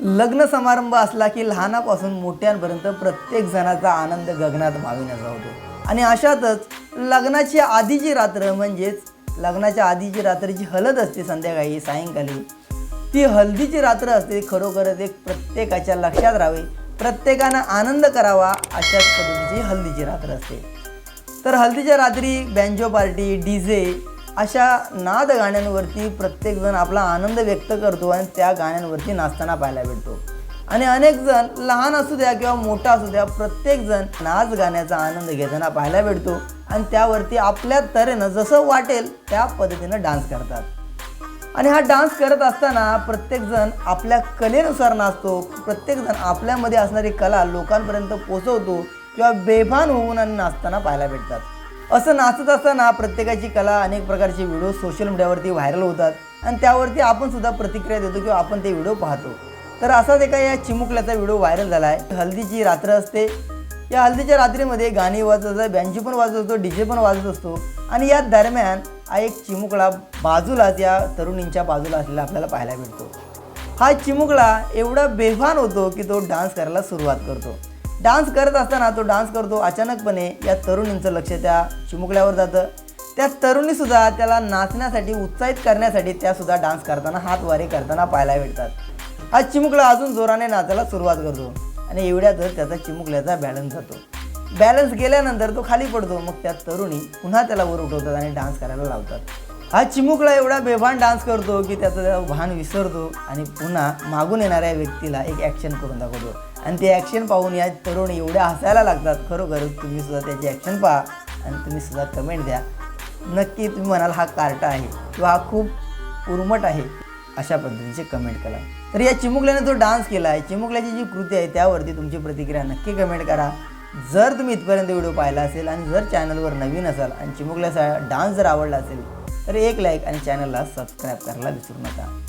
लग्न समारंभ असला की लहानापासून मोठ्यांपर्यंत प्रत्येक जणाचा आनंद गगनात माविण्याचा होतो. आणि अशातच लग्नाची आधीची रात्र म्हणजेच लग्नाच्या आधीची रात्र जी हलत असते संध्याकाळी सायंकाळी ती हल्दीची रात्र असते खरोखरच एक प्रत्येकाच्या लक्षात राहावे प्रत्येकानं आनंद करावा अशाच पद्धतीची हल्दीची रात्र असते. तर हल्दीच्या रात्री बँजो पार्टी डी जे अशा नाद गाण्यांवरती प्रत्येकजण आपला आनंद व्यक्त करतो आणि त्या गाण्यांवरती नाचताना पाहायला भेटतो. आणि अनेकजण लहान असू द्या किंवा मोठा असू द्या प्रत्येकजण नाच गाण्याचा आनंद घेताना पाहायला भेटतो आणि त्यावरती आपल्या तऱ्हेनं जसं वाटेल त्या पद्धतीनं डान्स करतात. आणि हा डान्स करत असताना प्रत्येकजण आपल्या कलेनुसार नाचतो प्रत्येकजण आपल्यामध्ये असणारी कला लोकांपर्यंत पोचवतो किंवा बेभान होऊन आणि नाचताना पाहायला भेटतात. असं नाचत असताना प्रत्येकाची कला अनेक प्रकारचे व्हिडिओ सोशल मीडियावरती व्हायरल होतात आणि त्यावरती आपण सुद्धा प्रतिक्रिया देतो किंवा आपण ते व्हिडिओ पाहतो. तर असाच एका या चिमुकल्याचा व्हिडिओ व्हायरल झाला आहे. हल्दीची रात्र असते. या हल्दीच्या रात्रीमध्ये गाणी वाजत असतात बँजी पण वाजत असतो डी जे पण वाजत असतो. आणि या दरम्यान हा एक चिमुकला बाजूलाच या तरुणींच्या बाजूला असलेला आपल्याला पाहायला भेटतो हा चिमुकला एवढा बेभान होतो की तो डान्स करायला सुरुवात करतो. डान्स करत असताना तो डान्स करतो अचानकपणे या तरुणींचं लक्ष त्या चिमुकल्यावर जातं. त्या तरुणीसुद्धा त्याला नाचण्यासाठी उत्साहित करण्यासाठी त्यासुद्धा डान्स करताना हातवारे करताना पाहायला भेटतात. हा चिमुकला अजून जोराने नाचायला सुरुवात करतो आणि एवढ्यातच त्याचा चिमुकल्याचा बॅलन्स जातो. बॅलन्स गेल्यानंतर तो खाली पडतो मग त्या तरुणी पुन्हा त्याला वर उठवतात आणि डान्स करायला लावतात. हा चिमुकला एवढा बेभान डान्स करतो की त्याचं भान विसरतो आणि पुन्हा मागून येणाऱ्या व्यक्तीला एक ॲक्शन करून दाखवतो. आणि ते ॲक्शन पाहून या तरुण एवढ्या हसायला लागतात. खरोखरच तुम्ही सुद्धा त्याची ॲक्शन पहा आणि तुम्ही सुद्धा कमेंट द्या. नक्की तुम्ही म्हणाल हा कार्टा आहे किंवा हा खूप उर्मट आहे अशा पद्धतीचे कमेंट करा. तर या चिमुकल्याने जो डान्स केला आहे चिमुकल्याची जी कृती आहे त्यावरती तुमची प्रतिक्रिया नक्की कमेंट करा. जर तुम्ही इथपर्यंत व्हिडिओ पाहिला असेल आणि जर चॅनलवर नवीन असाल आणि चिमुकल्याचा डान्स जर आवडला असेल तर एक लाईक आणि चॅनलला सबस्क्राईब करायला विसरू नका.